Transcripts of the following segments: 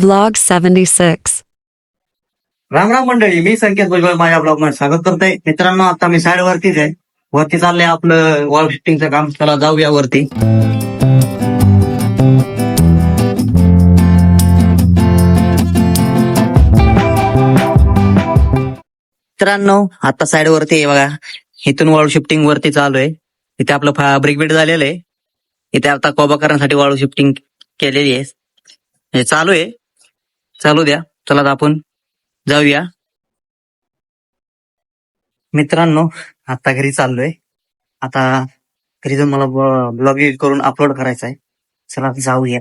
Vlog seventy six Ram Ram मंडळी मी संकेत भुजबळ. माझ्या ब्लॉगमध्ये स्वागत करतोय. मित्रांनो आता मी साईड वरतीच आहे. वरती चाललंय आपलं वॉल शिफ्टिंगचं काम. चला जाऊया वरती. मित्रांनो आता साईड वरती आहे बघा. इथून वॉल शिफ्टिंग वरती चालू आहे. इथे आपलं ब्रिक बीट झालेलं आहे. इथे आता कोबा करण्यासाठी वाळू शिफ्टिंग केलेली आहे. हे चालू आहे. चालू द्या. चला आपण जाऊया. मित्रांनो आता घरी चाललोय. आता घरी जाऊन मला ब्लॉग एडिट करून अपलोड करायचा आहे चला जाऊया.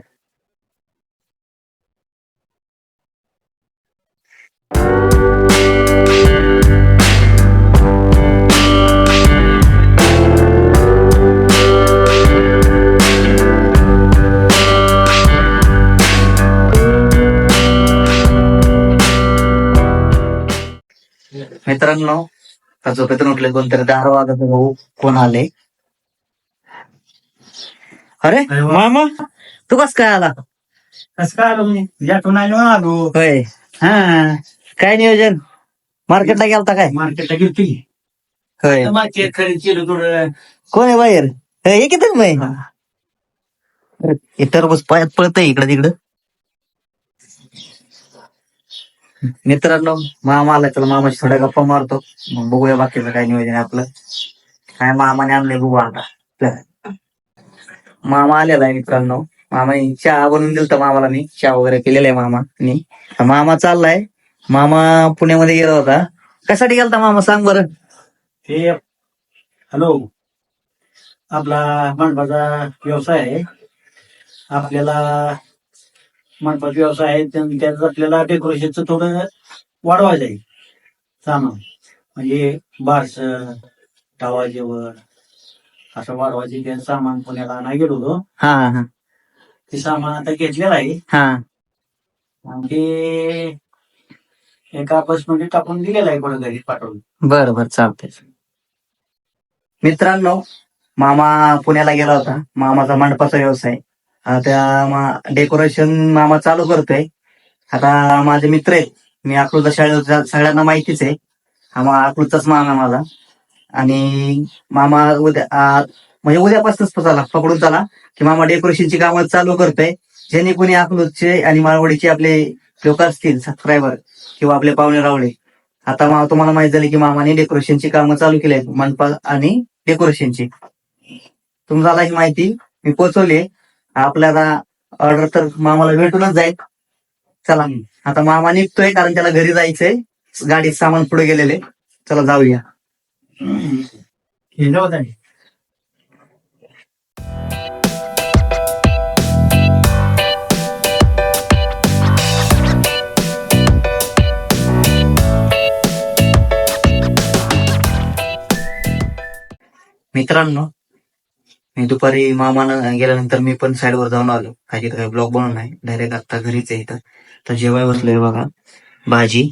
मित्रांनो आता झोपेतून उठले कोणतरी? दार वाजत भाऊ. कोण आले? अरे मामा तू कस काय आला? कसं काय आलो मी? यातून आलो आलो. होय. हा. काय नियोजन? मार्केटला गेलता काय? मार्केटला गेलती होय. मार्केट खरेदी केलं थोडं. कोण आहे बाहेर? हे हे किती मै हे. टरबूज पायात पळतंय इकडं तिकडं. मित्रांनो मामा आला त्याला मामाशी थोड्या गप्पा मारतो. मग बघूया बाकीचं काय नियोजन आहे आपलं. काय मामाने आणलंय बघू आता. मामा आलेला आहे मित्रांनो. मामाने चहा बनवून दिलता मामाला मी चहा वगैरे केलेला आहे मामानी. मामा चाललाय. मामा पुण्यामध्ये गेला होता. कशासाठी गेलता मामा सांग बरं. ते हॅलो. आपला मंडपाचा व्यवसाय आहे. आपल्याला मंडपाचा व्यवसाय आहे त्यां- त्यात आपल्याला डेकोरेशनचं थोडं वाढवायचं आहे सामान म्हणजे बारस तवा जेवण असं वाढवायचे ते सामान पुण्याला आणायला गेलो होतो. हा हा. ते सामान आता घेतलेलं आहे. हा. आणि ते एका बसमध्ये टाकून दिलेलं आहे कोणा घरी पाठवून. बर बर चालतंय. मित्रांनो मामा पुण्याला गेला होता. मामाचा मंडपाचा व्यवसाय. आता त्या डेकोरेशन मामा चालू करतोय. आता माझे मित्र आहेत. मी अकलूजचा शाळेत सगळ्यांना माहितीच आहे. हा मा अकलूजचाच मामा आहे माझा. आणि मामा उद्या म्हणजे उद्यापासूनच चला पकडून चला की मामा डेकोरेशनची कामं चालू करतोय. ज्यांनी कोणी अकलूजचे आणि माळवडीचे आपले लोक असतील सबस्क्रायबर किंवा आपले पाहुणे रावळे आता मा- तुम्हाला माहीत झाले की मामाने डेकोरेशनची कामं चालू केली आहेत मंडपा आणि डेकोरेशनची तुम्हाला ही माहिती मी पोहोचवली आपल्याला ऑर्डर तर मामाला भेटूनच जाईल. चला आता मामा निघतोय कारण त्याला घरी जायचंय. गाडीत सामान पुढे गेलेले. चला जाऊया. मित्रांनो मी दुपारी मामानं गेल्यानंतर मी पण साईडवर जाऊन आलो. काही काही ब्लॉग बनवून नाही. डायरेक्ट आता घरीच आहे इथं. तर जेवाय बसलोय बघा. भाजी.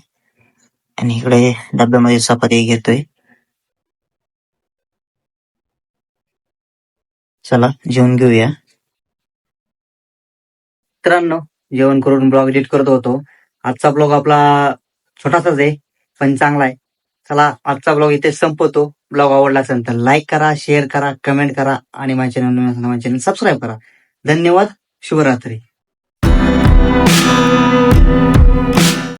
आणि इकडे डब्यामध्ये चपाती घेतोय. चला जेवण घेऊया. मित्रांनो जेवण करून ब्लॉग एडिट करत होतो. आजचा ब्लॉग आपला छोटासाच आहे पण चांगला आहे. चला आजचा ब्लॉग इथे संपवतो. ब्लॉग आवडला असेल तर लाईक करा शेअर करा कमेंट करा आणि माझे चॅनल चॅनल सबस्क्राईब करा. धन्यवाद शुभरात्री.